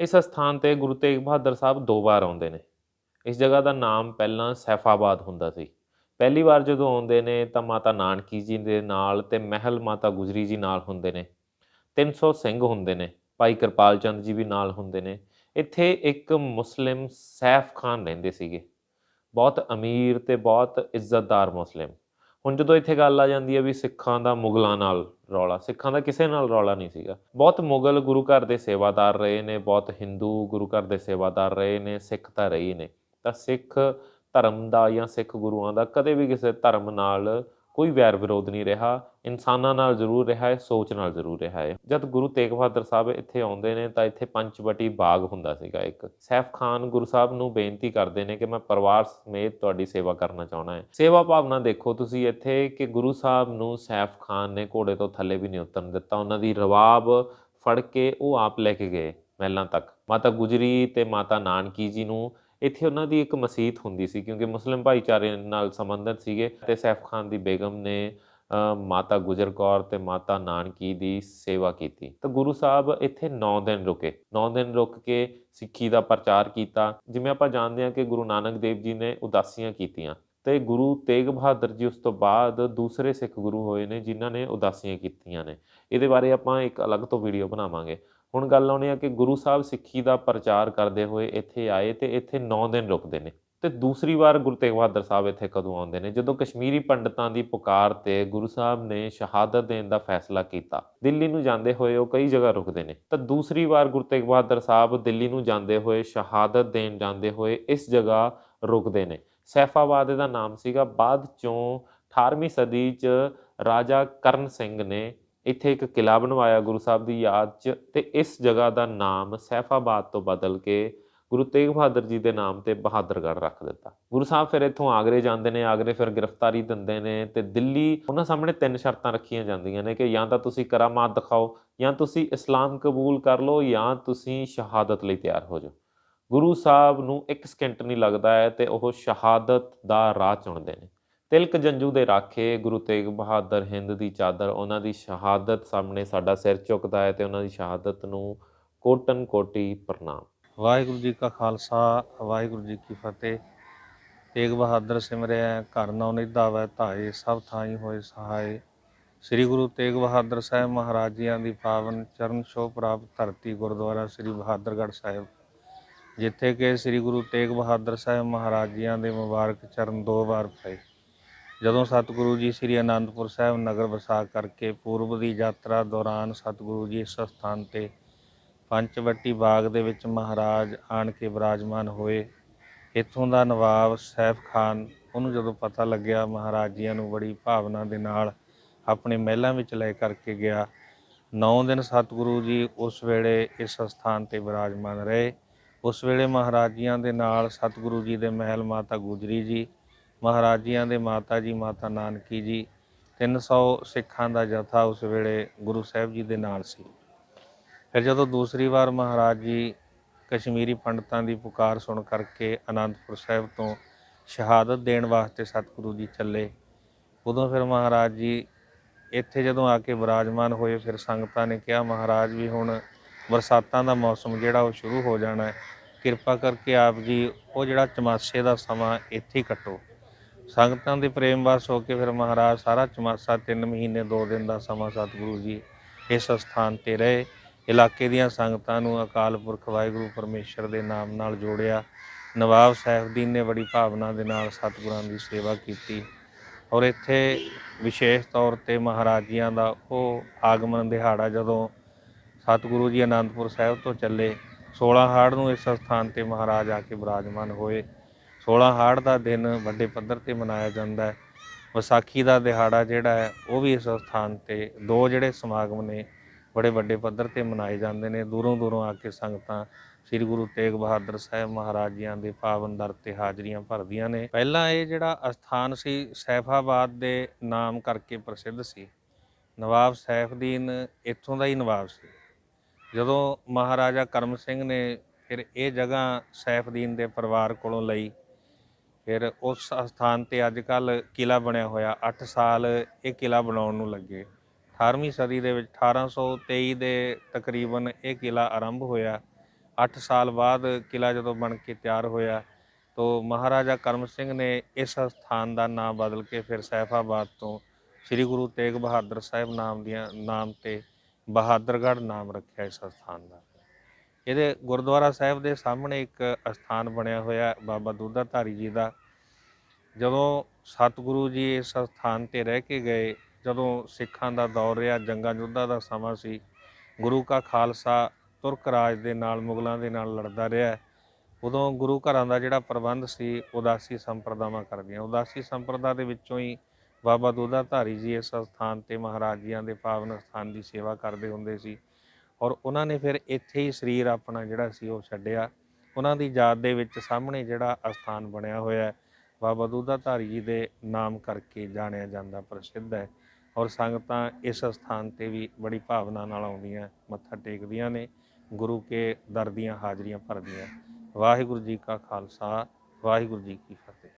ਇਸ ਸਥਾਨ ਤੇ ਗੁਰੂ ਤੇਗ ਬਹਾਦਰ ਸਾਹਿਬ ਦੋ ਵਾਰ ਆਉਂਦੇ ਨੇ। ਇਸ ਜਗ੍ਹਾ ਦਾ ਨਾਮ ਪਹਿਲਾਂ ਸੈਫਾਬਾਦ ਹੁੰਦਾ ਸੀ। ਪਹਿਲੀ ਵਾਰ ਜਦੋਂ ਆਉਂਦੇ ਨੇ ਤਾਂ ਮਾਤਾ ਨਾਨਕੀ ਜੀ ਦੇ ਨਾਲ ਤੇ ਮਹਿਲ ਮਾਤਾ ਗੁਜਰੀ ਜੀ ਨਾਲ ਹੁੰਦੇ ਨੇ। 300 ਸਿੰਘ ਹੁੰਦੇ ਨੇ, ਭਾਈ ਕਿਰਪਾਲ ਚੰਦ ਜੀ ਵੀ ਨਾਲ ਹੁੰਦੇ ਨੇ। ਇੱਥੇ ਇੱਕ ਮੁਸਲਿਮ ਸੈਫ ਖਾਨ ਰਹਿੰਦੇ ਸੀਗੇ। ਬਹੁਤ ਅਮੀਰ ਤੇ ਬਹੁਤ ਇੱਜ਼ਤਦਾਰ ਮੁਸਲਿਮ। ਹੁਣ ਜਦੋਂ ਇੱਥੇ ਗੱਲ ਆ ਜਾਂਦੀ ਹੈ ਵੀ ਸਿੱਖਾਂ ਦਾ ਮੁਗਲਾਂ ਨਾਲ ਰੌਲਾ, ਸਿੱਖਾਂ ਦਾ ਕਿਸੇ ਨਾਲ ਰੌਲਾ ਨਹੀਂ ਸੀਗਾ। ਬਹੁਤ ਮੁਗਲ ਗੁਰੂ ਘਰ ਦੇ ਸੇਵਾਦਾਰ ਰਹੇ ਨੇ, ਬਹੁਤ ਹਿੰਦੂ ਗੁਰੂ ਘਰ ਦੇ ਸੇਵਾਦਾਰ ਰਹੇ ਨੇ, ਸਿੱਖ ਤਾਂ ਰਹੇ ਨੇ। ਤਾਂ ਸਿੱਖ ਧਰਮ ਦਾ ਜਾਂ ਸਿੱਖ ਗੁਰੂਆਂ ਦਾ ਕਦੇ ਵੀ ਕਿਸੇ ਧਰਮ ਨਾਲ ਕੋਈ ਵੈਰ ਵਿਰੋਧ ਨਹੀਂ ਰਿਹਾ, ਇਨਸਾਨਾਂ ਨਾਲ ਜ਼ਰੂਰ ਰਿਹਾ ਹੈ, ਸੋਚ ਨਾਲ ਜ਼ਰੂਰ ਰਿਹਾ ਹੈ। ਜਦ ਗੁਰੂ ਤੇਗ ਬਹਾਦਰ ਸਾਹਿਬ ਇੱਥੇ ਆਉਂਦੇ ਨੇ ਤਾਂ ਇੱਥੇ ਪੰਚਵਟੀ ਬਾਗ ਹੁੰਦਾ ਸੀਗਾ ਇੱਕ। ਸੈਫ ਖਾਨ ਗੁਰੂ ਸਾਹਿਬ ਨੂੰ ਬੇਨਤੀ ਕਰਦੇ ਨੇ ਕਿ ਮੈਂ ਪਰਿਵਾਰ ਸਮੇਤ ਤੁਹਾਡੀ ਸੇਵਾ ਕਰਨਾ ਚਾਹਣਾ ਹੈ। ਸੇਵਾ ਭਾਵਨਾ ਦੇਖੋ ਤੁਸੀਂ ਇੱਥੇ ਕਿ ਗੁਰੂ ਸਾਹਿਬ ਨੂੰ ਸੈਫ ਖਾਨ ਨੇ ਘੋੜੇ ਤੋਂ ਥੱਲੇ ਵੀ ਨਹੀਂ ਉਤਰਨ ਦਿੱਤਾ। ਉਹਨਾਂ ਦੀ ਰਵਾਬ ਫੜ ਕੇ ਉਹ ਆਪ ਲੈ ਕੇ ਗਏ ਮਹਿਲਾਂ ਤੱਕ। ਮਾਤਾ ਗੁਜਰੀ ਤੇ ਮਾਤਾ ਨਾਨਕੀ ਜੀ ਨੂੰ ਇੱਥੇ ਉਹਨਾਂ ਦੀ ਇੱਕ ਮਸਜਿਦ ਹੁੰਦੀ ਸੀ ਕਿਉਂਕਿ ਮੁਸਲਿਮ ਭਾਈਚਾਰੇ ਨਾਲ ਸੰਬੰਧਿਤ ਸੀਗੇ ਤੇ ਸੈਫ ਖਾਨ ਦੀ ਬੇਗਮ ਨੇ ਅ, ਮਾਤਾ ਗੁਜਰ ਕੌਰ ਤੇ ਮਾਤਾ ਨਾਨਕੀ ਦੀ ਸੇਵਾ ਕੀਤੀ। ਤਾਂ ਗੁਰੂ ਸਾਹਿਬ ਇੱਥੇ 9 ਦਿਨ ਰੁਕੇ। 9 ਦਿਨ ਰੁਕ ਕੇ ਸਿੱਖੀ ਦਾ ਪ੍ਰਚਾਰ ਕੀਤਾ। ਜਿਵੇਂ ਆਪਾਂ ਜਾਣਦੇ ਹਾਂ ਕਿ ਗੁਰੂ ਨਾਨਕ ਦੇਵ ਜੀ ਨੇ ਉਦਾਸੀਆਂ ਕੀਤੀਆਂ। ਤੇ ਗੁਰੂ ਤੇਗ ਬਹਾਦਰ ਜੀ ਉਸ ਤੋਂ ਬਾਅਦ ਦੂਸਰੇ ਸਿੱਖ ਗੁਰੂ ਹੋਏ ਨੇ ਜਿਨ੍ਹਾਂ ਨੇ ਉਦਾਸੀਆਂ ਕੀਤੀਆਂ ਨੇ। ਇਹਦੇ ਬਾਰੇ ਆਪਾਂ ਇੱਕ ਅਲੱਗ ਤੋਂ ਵੀਡੀਓ ਬਣਾਵਾਂਗੇ। ਹੁਣ ਗੱਲ ਆਉਣੀ ਆ ਕਿ ਗੁਰੂ ਸਾਹਿਬ ਸਿੱਖੀ ਦਾ ਪ੍ਰਚਾਰ ਕਰਦੇ ਹੋਏ ਇੱਥੇ ਆਏ ਤੇ ਇੱਥੇ 9 ਦਿਨ ਰੁਕਦੇ ਨੇ ਤੇ ਦੂਸਰੀ ਵਾਰ ਗੁਰੂ ਤੇਗ ਬਹਾਦਰ ਸਾਹਿਬ ਇੱਥੇ ਕਦੋਂ ਆਉਂਦੇ ਨੇ? ਜਦੋਂ ਕਸ਼ਮੀਰੀ ਪੰਡਤਾਂ ਦੀ ਪੁਕਾਰ ਤੇ ਗੁਰੂ ਸਾਹਿਬ ਨੇ ਸ਼ਹਾਦਤ ਦੇਣ ਦਾ ਫੈਸਲਾ ਕੀਤਾ, ਦਿੱਲੀ ਨੂੰ ਜਾਂਦੇ ਹੋਏ ਉਹ ਕਈ ਜਗ੍ਹਾ ਰੁਕਦੇ ਨੇ। ਤਾਂ ਦੂਸਰੀ ਵਾਰ ਗੁਰੂ ਤੇਗ ਬਹਾਦਰ ਸਾਹਿਬ ਦਿੱਲੀ ਨੂੰ ਜਾਂਦੇ ਹੋਏ, ਸ਼ਹਾਦਤ ਦੇਣ ਜਾਂਦੇ ਹੋਏ ਇਸ ਜਗ੍ਹਾ ਰੁਕਦੇ ਨੇ। ਸੈਫਾਬਾਦ ਦਾ ਨਾਮ ਸੀਗਾ। ਬਾਅਦ ਚੋਂ 18ਵੀਂ ਸਦੀ 'ਚ ਰਾਜਾ ਕਰਨ ਸਿੰਘ ਨੇ ਇੱਥੇ ਇੱਕ ਕਿਲਾ ਬਣਵਾਇਆ ਗੁਰੂ ਸਾਹਿਬ ਦੀ ਯਾਦ 'ਚ ਤੇ ਇਸ ਜਗ੍ਹਾ ਦਾ ਨਾਮ ਸੈਫਾਬਾਦ ਤੋਂ ਬਦਲ ਕੇ ਗੁਰੂ ਤੇਗ ਬਹਾਦਰ ਜੀ ਦੇ ਨਾਮ ਤੇ ਬਹਾਦਰਗੜ੍ਹ ਰੱਖ ਦਿੱਤਾ। ਗੁਰੂ ਸਾਹਿਬ ਫਿਰ ਇੱਥੋਂ ਆਗਰੇ ਜਾਂਦੇ ਨੇ, ਆਗਰੇ ਫਿਰ ਗ੍ਰਿਫਤਾਰੀ ਦਿੰਦੇ ਨੇ ਤੇ ਦਿੱਲੀ ਉਹਨਾਂ ਸਾਹਮਣੇ ਤਿੰਨ ਸ਼ਰਤਾਂ ਰੱਖੀਆਂ ਜਾਂਦੀਆਂ ਨੇ ਕਿ ਜਾਂ ਤਾਂ ਤੁਸੀਂ ਕਰਾਮਾਤ ਦਿਖਾਓ, ਜਾਂ ਤੁਸੀਂ ਇਸਲਾਮ ਕਬੂਲ ਕਰ ਲਓ, ਜਾਂ ਤੁਸੀਂ ਸ਼ਹਾਦਤ ਲਈ ਤਿਆਰ ਹੋ ਜਾਓ। ਗੁਰੂ ਸਾਹਿਬ ਨੂੰ ਇੱਕ ਸਕਿੰਟ ਨਹੀਂ ਲੱਗਦਾ ਹੈ ਤੇ ਉਹ ਸ਼ਹਾਦਤ ਦਾ ਰਾਹ ਚੁਣਦੇ ਨੇ। ਤਿਲਕ ਜੰਜੂ ਦੇ ਰਾਖੇ, ਗੁਰੂ ਤੇਗ ਬਹਾਦਰ ਹਿੰਦ ਦੀ ਚਾਦਰ, ਉਹਨਾਂ ਦੀ ਸ਼ਹਾਦਤ ਸਾਹਮਣੇ ਸਾਡਾ ਸਿਰ ਝੁਕਦਾ ਹੈ ਤੇ ਉਹਨਾਂ ਦੀ ਸ਼ਹਾਦਤ ਨੂੰ ਕੋਟਨ ਕੋਟੀ ਪ੍ਰਣਾਮ। ਵਾਹਿਗੁਰੂ ਜੀ ਕਾ ਖਾਲਸਾ, ਵਾਹਿਗੁਰੂ ਜੀ ਕੀ ਫਤਿਹ। ਤੇਗ ਬਹਾਦਰ ਸਿਮਰਿਆ, ਘਰ ਨੌ ਨਿਧਾ ਵੈ ਧਾਏ, ਸਭ ਥਾਈ ਹੋਏ ਸਹਾਏ। ਸ੍ਰੀ ਗੁਰੂ ਤੇਗ ਬਹਾਦਰ ਸਾਹਿਬ ਮਹਾਰਾਜ ਜੀਆਂ ਦੀ ਪਾਵਨ ਚਰਨ ਛੋਹ ਪ੍ਰਾਪਤ ਧਰਤੀ ਗੁਰਦੁਆਰਾ ਸ੍ਰੀ ਬਹਾਦਰਗੜ੍ਹ ਸਾਹਿਬ, ਜਿੱਥੇ ਕਿ ਸ੍ਰੀ ਗੁਰੂ ਤੇਗ ਬਹਾਦਰ ਸਾਹਿਬ ਮਹਾਰਾਜ ਜੀਆਂ ਦੇ ਮੁਬਾਰਕ ਚਰਨ ਦੋ ਵਾਰ ਪਏ। ਜਦੋਂ ਸਤਿਗੁਰੂ ਜੀ ਸ੍ਰੀ ਅਨੰਦਪੁਰ ਸਾਹਿਬ ਨਗਰ ਵਸਾ ਕਰਕੇ ਪੂਰਬ ਦੀ ਯਾਤਰਾ ਦੌਰਾਨ ਸਤਿਗੁਰੂ ਜੀ ਇਸ ਸਥਾਨ ਤੇ ਪੰਚਵੱਟੀ ਬਾਗ ਦੇ ਵਿੱਚ ਮਹਾਰਾਜ ਆਣ ਕੇ ਬਿਰਾਜਮਾਨ ਹੋਏ। ਇੱਥੋਂ ਦਾ ਨਵਾਬ ਸੈਫ ਖਾਨ, ਉਹਨੂੰ ਜਦੋਂ ਪਤਾ ਲੱਗਿਆ, ਮਹਾਰਾਜ ਜੀਆਂ ਨੂੰ ਬੜੀ ਭਾਵਨਾ ਦੇ ਨਾਲ ਆਪਣੇ ਮਹਿਲਾਂ ਵਿੱਚ ਲੈ ਕਰਕੇ ਗਿਆ। 9 ਦਿਨ ਸਤਿਗੁਰੂ ਜੀ ਉਸ ਵੇਲੇ ਇਸ ਸਥਾਨ ਤੇ ਬਿਰਾਜਮਾਨ ਰਹੇ। ਉਸ ਵੇਲੇ ਮਹਾਰਾਜੀਆਂ ਦੇ ਨਾਲ ਸਤਿਗੁਰੂ ਜੀ ਦੇ ਮਹਿਲ ਮਾਤਾ ਗੁਜਰੀ ਜੀ ਮਹਾਰਾਜ ਜੀਆਂ ਦੇ ਮਾਤਾ ਜੀ, ਮਾਤਾ ਨਾਨਕੀ ਜੀ 300 ਸਿੱਖਾਂ ਦਾ ਜਥਾ ਉਸ ਵੇਲੇ ਗੁਰੂ ਸਾਹਿਬ ਜੀ ਦੇ ਨਾਲ ਸੀ। ਫਿਰ ਜਦੋਂ ਦੂਸਰੀ ਵਾਰ ਮਹਾਰਾਜ ਜੀ ਕਸ਼ਮੀਰੀ ਪੰਡਤਾਂ ਦੀ ਪੁਕਾਰ ਸੁਣ ਕਰਕੇ ਆਨੰਦਪੁਰ ਸਾਹਿਬ ਤੋਂ ਸ਼ਹਾਦਤ ਦੇਣ ਵਾਸਤੇ ਸਤਿਗੁਰੂ ਜੀ ਚੱਲੇ, ਉਦੋਂ ਫਿਰ ਮਹਾਰਾਜ ਜੀ ਇੱਥੇ ਜਦੋਂ ਆ ਕੇ ਵਿਰਾਜਮਾਨ ਹੋਏ, ਫਿਰ ਸੰਗਤਾਂ ਨੇ ਕਿਹਾ, ਮਹਾਰਾਜ ਵੀ ਹੁਣ ਬਰਸਾਤਾਂ ਦਾ ਮੌਸਮ ਜਿਹੜਾ ਉਹ ਸ਼ੁਰੂ ਹੋ ਜਾਣਾ ਹੈ। ਕਿਰਪਾ ਕਰਕੇ ਆਪ ਜੀ, ਉਹ ਜਿਹੜਾ ਚਮਾਸੇ ਦਾ ਸਮਾਂ ਇੱਥੇ ਹੀ ਕੱਟੋ। ਸੰਗਤਾਂ ਦੇ ਪ੍ਰੇਮ ਵਸ ਹੋ ਕੇ ਫਿਰ ਮਹਾਰਾਜ ਸਾਰਾ ਚਮਾਸਾ 3 ਮਹੀਨੇ 2 ਦਿਨ ਦਾ ਸਮਾਂ ਸਤਿਗੁਰੂ ਜੀ ਇਸ ਸਥਾਨ ਤੇ ਰਹੇ। ਇਲਾਕੇ ਦੀਆਂ ਸੰਗਤਾਂ ਨੂੰ ਅਕਾਲ ਪੁਰਖ ਵਾਹਿਗੁਰੂ ਪਰਮੇਸ਼ਰ ਦੇ ਨਾਮ ਨਾਲ ਜੋੜਿਆ। ਨਵਾਬ ਸਾਹਿਬਦੀਨ ਨੇ ਬੜੀ ਭਾਵਨਾ ਦੇ ਨਾਲ ਸਤਿਗੁਰਾਂ ਦੀ ਸੇਵਾ ਕੀਤੀ ਔਰ ਇੱਥੇ ਵਿਸ਼ੇਸ਼ ਤੌਰ ਤੇ ਮਹਾਰਾਜੀਆਂ ਦਾ ਉਹ ਆਗਮਨ ਦਿਹਾੜਾ ਜਦੋਂ ਸਤਿਗੁਰੂ ਜੀ ਅਨੰਦਪੁਰ ਸਾਹਿਬ ਤੋਂ ਚੱਲੇ 16 ਹਾੜ ਨੂੰ ਇਸ ਸਥਾਨ ਤੇ ਮਹਾਰਾਜ ਆ ਕੇ ਬਿਰਾਜਮਾਨ ਹੋਏ। 16 ਹਾੜ ਦਾ ਦਿਨ ਵੱਡੇ ਪੱਧਰ ਤੇ ਮਨਾਇਆ ਜਾਂਦਾ ਹੈ। ਵਿਸਾਖੀ ਦਾ ਦਿਹਾੜਾ ਜਿਹੜਾ ਹੈ, ਉਹ ਵੀ ਇਸ ਸਥਾਨ ਤੇ ਦੋ ਜਿਹੜੇ ਸਮਾਗਮ ਨੇ, ਬੜੇ ਵੱਡੇ ਪੱਧਰ ਤੇ ਮਨਾਏ ਜਾਂਦੇ ਨੇ। ਦੂਰੋਂ ਦੂਰੋਂ ਆ ਕੇ ਸੰਗਤਾਂ ਸ੍ਰੀ ਗੁਰੂ ਤੇਗ ਬਹਾਦਰ ਸਾਹਿਬ ਮਹਾਰਾਜ ਜੀਆਂ ਦੇ ਪਾਵਨ ਦਰ ਤੇ ਹਾਜ਼ਰੀਆਂ ਭਰਦੀਆਂ ਨੇ। ਪਹਿਲਾਂ ਇਹ ਜਿਹੜਾ ਅਸਥਾਨ ਸੀ, ਸੈਫਾਬਾਦ ਦੇ ਨਾਮ ਕਰਕੇ ਪ੍ਰਸਿੱਧ ਸੀ। ਨਵਾਬ ਸੈਫਦੀਨ ਇੱਥੋਂ ਦਾ ਹੀ ਨਵਾਬ ਸੀ। ਜਦੋਂ ਮਹਾਰਾਜਾ ਕਰਮ ਸਿੰਘ ਨੇ ਫਿਰ ਇਹ ਜਗ੍ਹਾ ਸੈਫਦੀਨ ਦੇ ਪਰਿਵਾਰ ਕੋਲੋਂ ਲਈ ਫਿਰ ਉਸ ਸਥਾਨ ਤੇ ਅੱਜ ਕੱਲ ਕਿਲਾ ਬਣਿਆ ਹੋਇਆ 8 ਸਾਲ ਇਹ ਕਿਲਾ ਬਣਾਉਣ ਨੂੰ ਲੱਗੇ। 18ਵੀਂ ਸਦੀ ਦੇ ਵਿੱਚ 1823 ਦੇ ਤਕਰੀਬਨ ਇਹ ਕਿਲਾ ਆਰੰਭ ਹੋਇਆ। 8 ਸਾਲ ਬਾਅਦ ਕਿਲਾ ਜਦੋਂ ਬਣ ਕੇ ਤਿਆਰ ਹੋਇਆ, ਤੋ ਮਹਾਰਾਜਾ ਕਰਮ ਸਿੰਘ ਨੇ ਇਸ ਸਥਾਨ ਦਾ ਨਾਮ ਬਦਲ ਕੇ ਫਿਰ ਸੈਫਾਬਾਦ ਤੋਂ ਸ੍ਰੀ ਗੁਰੂ ਤੇਗ ਬਹਾਦਰ ਸਾਹਿਬ ਨਾਮ ਦੀਆਂ, ਨਾਮ ਤੇ ਬਹਾਦਰਗੜ੍ਹ ਨਾਮ ਰੱਖਿਆ ਇਸ ਸਥਾਨ ਦਾ। ਇਹਦੇ ਗੁਰਦੁਆਰਾ ਸਾਹਿਬ ਦੇ ਸਾਹਮਣੇ ਇੱਕ ਅਸਥਾਨ ਬਣਿਆ ਹੋਇਆ ਬਾਬਾ ਦੁੱਧਾ ਧਾਰੀ ਜੀ ਦਾ। ਜਦੋਂ ਸਤਿਗੁਰੂ ਜੀ ਇਸ ਸਥਾਨ ਤੇ ਰਹਿ ਕੇ ਗਏ, ਜਦੋਂ ਸਿੱਖਾਂ ਦਾ ਦੌਰ ਰਿਹਾ, ਜੰਗਾਂ ਯੁੱਧਾਂ ਦਾ ਸਮਾਂ ਸੀ, ਗੁਰੂ ਕਾ ਖਾਲਸਾ ਤੁਰਕ ਰਾਜ ਦੇ ਨਾਲ, ਮੁਗਲਾਂ ਦੇ ਨਾਲ ਲੜਦਾ ਰਿਹਾ। ਉਦੋਂ ਗੁਰੂ ਘਰਾਂ ਦਾ ਜਿਹੜਾ ਪ੍ਰਬੰਧ ਸੀ, ਉਦਾਸੀ ਸੰਪਰਦਾਵਾਂ ਕਰਦੀਆਂ ਉਦਾਸੀ ਸੰਪਰਦਾ ਦੇ ਵਿੱਚੋਂ ਹੀ ਬਾਬਾ ਦੁੱਧਾ ਧਾਰੀ ਜੀ ਇਸ ਸਥਾਨ ਤੇ ਮਹਾਰਾਜ ਜੀਆਂ ਦੇ ਪਾਵਨ ਸਥਾਨ ਦੀ ਸੇਵਾ ਕਰਦੇ ਹੁੰਦੇ ਸੀ। ਔਰ ਉਹਨਾਂ ਨੇ ਫਿਰ ਇੱਥੇ ਹੀ ਸਰੀਰ ਆਪਣਾ ਜਿਹੜਾ ਸੀ ਉਹ ਛੱਡਿਆ। ਉਹਨਾਂ ਦੀ ਯਾਦ ਦੇ ਵਿੱਚ ਸਾਹਮਣੇ ਜਿਹੜਾ ਅਸਥਾਨ ਬਣਿਆ ਹੋਇਆ ਹੈ, ਬਾਬਾ ਦੁੱਧਾ ਧਾਰੀ ਜੀ ਦੇ ਨਾਮ ਕਰਕੇ ਜਾਣਿਆ ਜਾਂਦਾ ਪ੍ਰਸਿੱਧ ਹੈ ਔਰ ਸੰਗਤਾਂ ਇਸ ਸਥਾਨ ਤੇ ਵੀ ਬੜੀ ਭਾਵਨਾ ਨਾਲ ਆਉਂਦੀਆਂ, ਮੱਥਾ ਟੇਕਦੀਆਂ ਨੇ, ਗੁਰੂ ਕੇ ਦਰ ਦੀਆਂ ਹਾਜ਼ਰੀਆਂ ਭਰਦੀਆਂ। ਵਾਹਿਗੁਰੂ ਜੀ ਕਾ ਖਾਲਸਾ, ਵਾਹਿਗੁਰੂ ਜੀ ਕੀ ਫਤਿਹ।